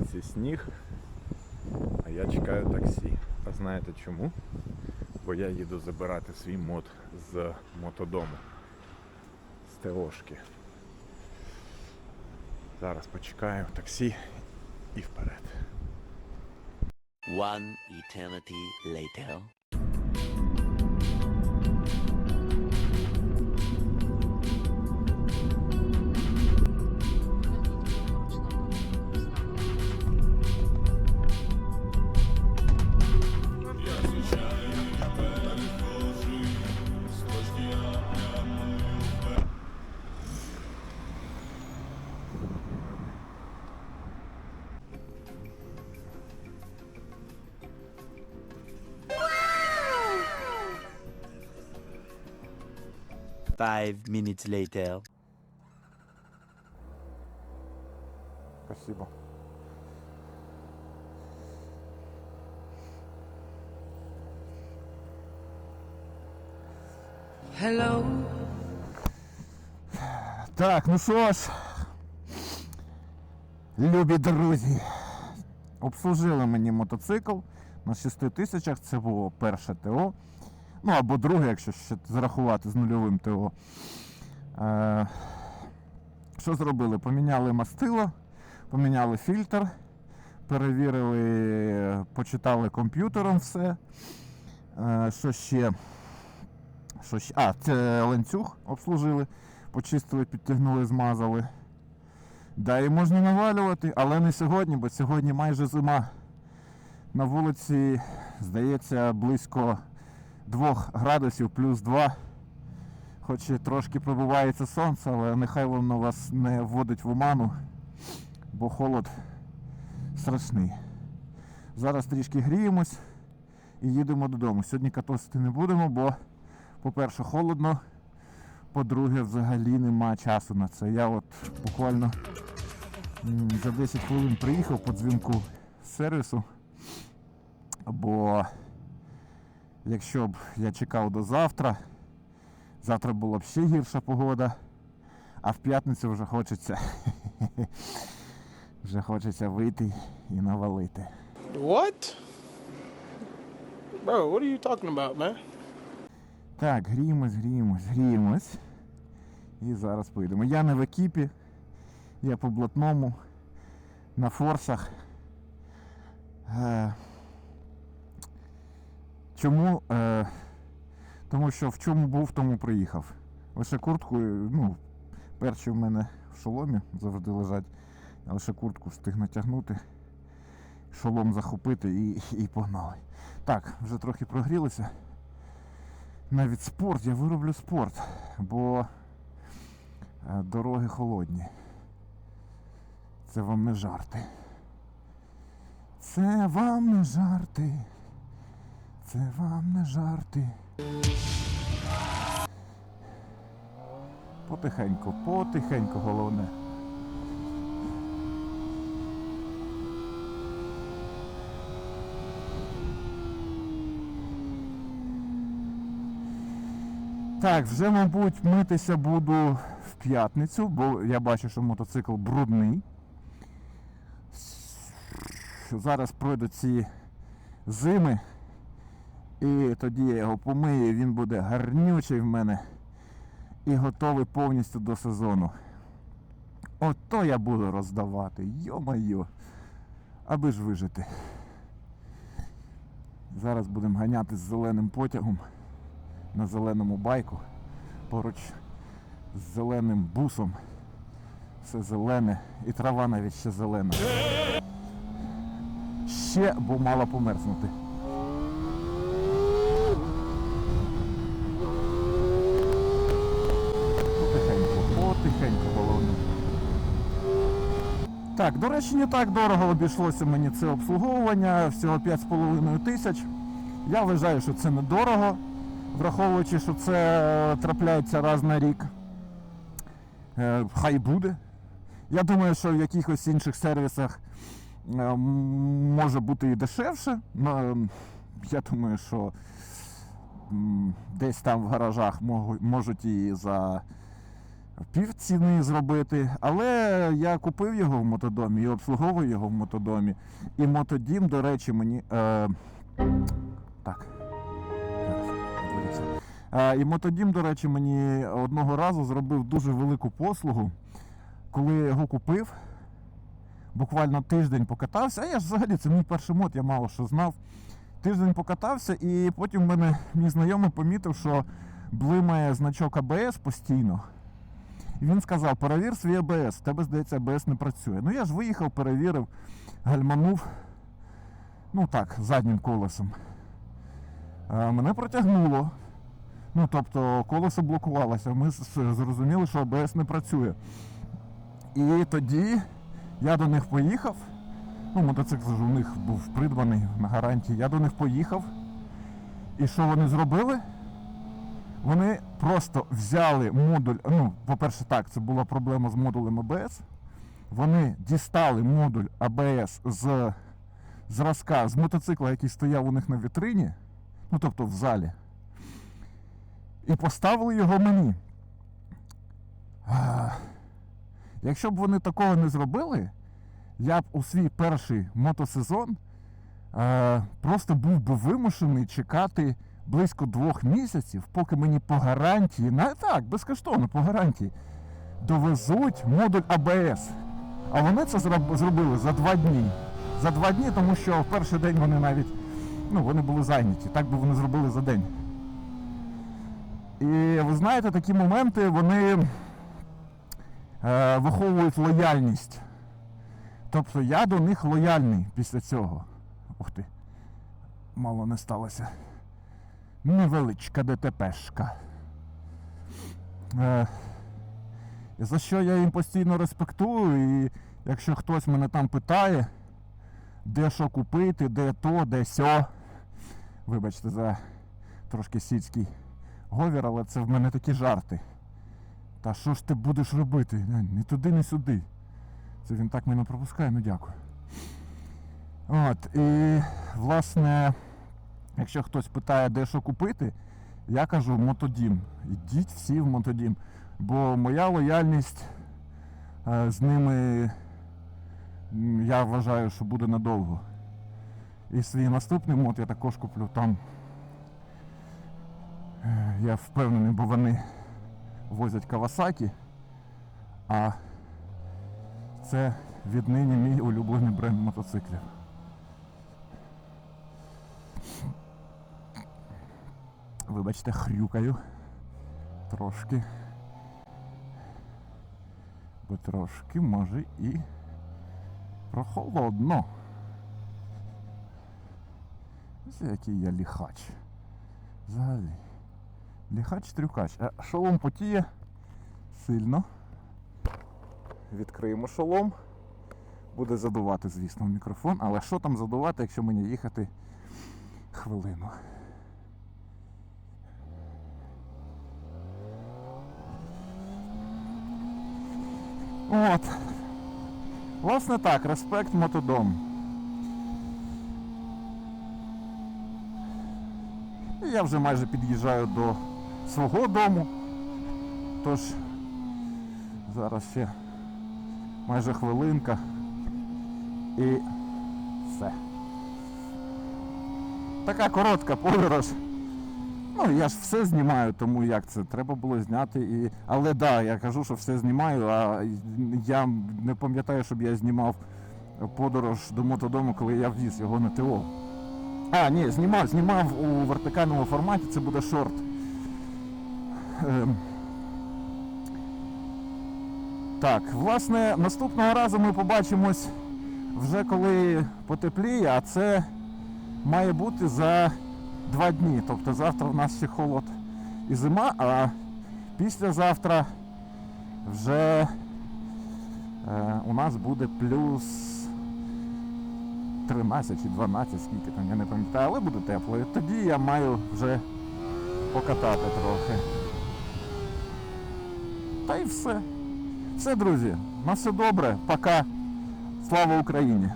вулиці сніг, а я чекаю таксі. А знаєте чому? Бо я їду забирати свій мод з мотодому. З ТОшки. Зараз почекаю таксі і вперед. One eternity later. Five minutes later. Спасибо. Hello. Так, ну що ж, любі друзі, обслужили мені мотоцикл на 6 тисячах, це було перше ТО. Ну або друге, якщо ще зарахувати з нульовим ТО. Е, що зробили? Поміняли мастило, поміняли фільтр, перевірили, почитали комп'ютером все. Е, що ще? Що ще? А, це ланцюг обслужили, почистили, підтягнули, змазали. Да, і можна навалювати, але не сьогодні, бо сьогодні майже зима. На вулиці, здається, близько 2 градусів плюс 2. Хоч і трошки пробивається сонце, але нехай воно вас не вводить в оману, бо холод страшний. Зараз трішки гріємось і їдемо додому. Сьогодні катосити не будемо, бо, по-перше, холодно, по-друге, взагалі нема часу на це. Я от буквально за 10 хвилин приїхав по дзвінку з сервісу. Бо якщо б я чекав до завтра, завтра була б ще гірша погода, а в п'ятницю вже хочеться. Вже хочеться вийти і навалити. What? Bro, what are you talking about, man? Так, гріємось, гріємось, гріємось. І зараз поїдемо. Я не в екіпі, я по блатному, на форсах. Чому? Е, тому що в чому був, тому приїхав. Лише куртку, е, ну, перші в мене в шоломі завжди лежать. Я лише куртку встиг натягнути, шолом захопити і, і погнали. Так, вже трохи прогрілися навіть спорт, я вироблю спорт, бо е, дороги холодні. Це вам не жарти. Це вам не жарти. Це вам не жарти. Потихеньку, потихеньку головне. Так, вже, мабуть, митися буду в п'ятницю, бо я бачу, що мотоцикл брудний. Зараз пройдуть ці зими, і тоді я його помию, він буде гарнючий в мене і готовий повністю до сезону. Ото я буду роздавати, йо-майо, аби ж вижити. Зараз будемо ганяти з зеленим потягом на зеленому байку поруч з зеленим бусом. Все зелене і трава навіть ще зелена. Ще, бо мала померзнути. Потихеньку, потихеньку головне. Так, до речі, не так дорого обійшлося мені це обслуговування, всього 5,5 тисяч. Я вважаю, що це недорого враховуючи, що це е, трапляється раз на рік. Е, Хай буде. Я думаю, що в якихось інших сервісах е, може бути і дешевше. Но я думаю, що десь там в гаражах можуть і за пів ціни зробити, але я купив його в мотодомі і обслуговую його в мотодомі. І мотодім, до речі, мені. Е, так. Е, і мотодім, до речі, мені одного разу зробив дуже велику послугу, коли я його купив. Буквально тиждень покатався, а я ж взагалі це мій перший мод, я мало що знав. Тиждень покатався, і потім в мене мій знайомий помітив, що блимає значок АБС постійно. І він сказав: перевір свій АБС, в тебе, здається, АБС не працює. Ну я ж виїхав, перевірив, гальманув, ну так, заднім колесом. А, мене протягнуло. Ну, тобто колесо блокувалося. Ми зрозуміли, що АБС не працює. І тоді я до них поїхав. Ну, мотоцикл ж у них був придбаний на гарантії. Я до них поїхав. І що вони зробили? Вони просто взяли модуль. Ну, по-перше, так, це була проблема з модулем АБС. Вони дістали модуль АБС з зразка з мотоцикла, який стояв у них на вітрині, ну тобто в залі, і поставили його мені. Якщо б вони такого не зробили, я б у свій перший мотосезон е, просто був би вимушений чекати близько двох місяців, поки мені по гарантії, на так, безкоштовно по гарантії, довезуть модуль АБС. А вони це зробили за два дні. За два дні, тому що в перший день вони навіть ну, вони були зайняті. Так би вони зробили за день. І ви знаєте, такі моменти вони е, виховують лояльність. Тобто я до них лояльний після цього. Ух ти, мало не сталося. Невеличка ДТПшка. Е, за що я їм постійно респектую, і якщо хтось мене там питає, де що купити, де то, де сьо. Вибачте за трошки сільський говір, але це в мене такі жарти. Та що ж ти будеш робити? Ні, Ні туди, ні сюди. Це він так мене пропускає, ну дякую. От, і власне, якщо хтось питає, де що купити, я кажу мотодім. Ідіть всі в мотодім. Бо моя лояльність е, з ними, я вважаю, що буде надовго. І свій наступний мод я також куплю там. Е, Я впевнений, бо вони возять Кавасакі, а це віднині мій улюблений бренд мотоциклів. Вибачте, хрюкаю трошки. Бо трошки може і прохолодно. Ось який я ліхач. Взагалі. Ліхач-трюкач. А шолом потіє сильно. Відкриємо шолом. Буде задувати, звісно, в мікрофон. Але що там задувати, якщо мені їхати хвилину? От. Власне так, респект мотодом. Я вже майже під'їжджаю до свого дому. Тож зараз ще майже хвилинка. І все. Така коротка подорож. Ну, я ж все знімаю, тому як це треба було зняти. І... Але да, я кажу, що все знімаю, а я не пам'ятаю, щоб я знімав подорож до мотодому, коли я ввіз його на ТО. А, ні, знімав, знімав у вертикальному форматі, це буде шорт. Ем. Так, власне, наступного разу ми побачимось вже коли потепліє, а це має бути за два дні. Тобто завтра в нас ще холод і зима, а післязавтра вже е, у нас буде плюс 13 чи 12, скільки там, я не пам'ятаю, але буде тепло. І тоді я маю вже покатати трохи. Та й все. Все, друзі, на все добре. Пока. Слава Україні!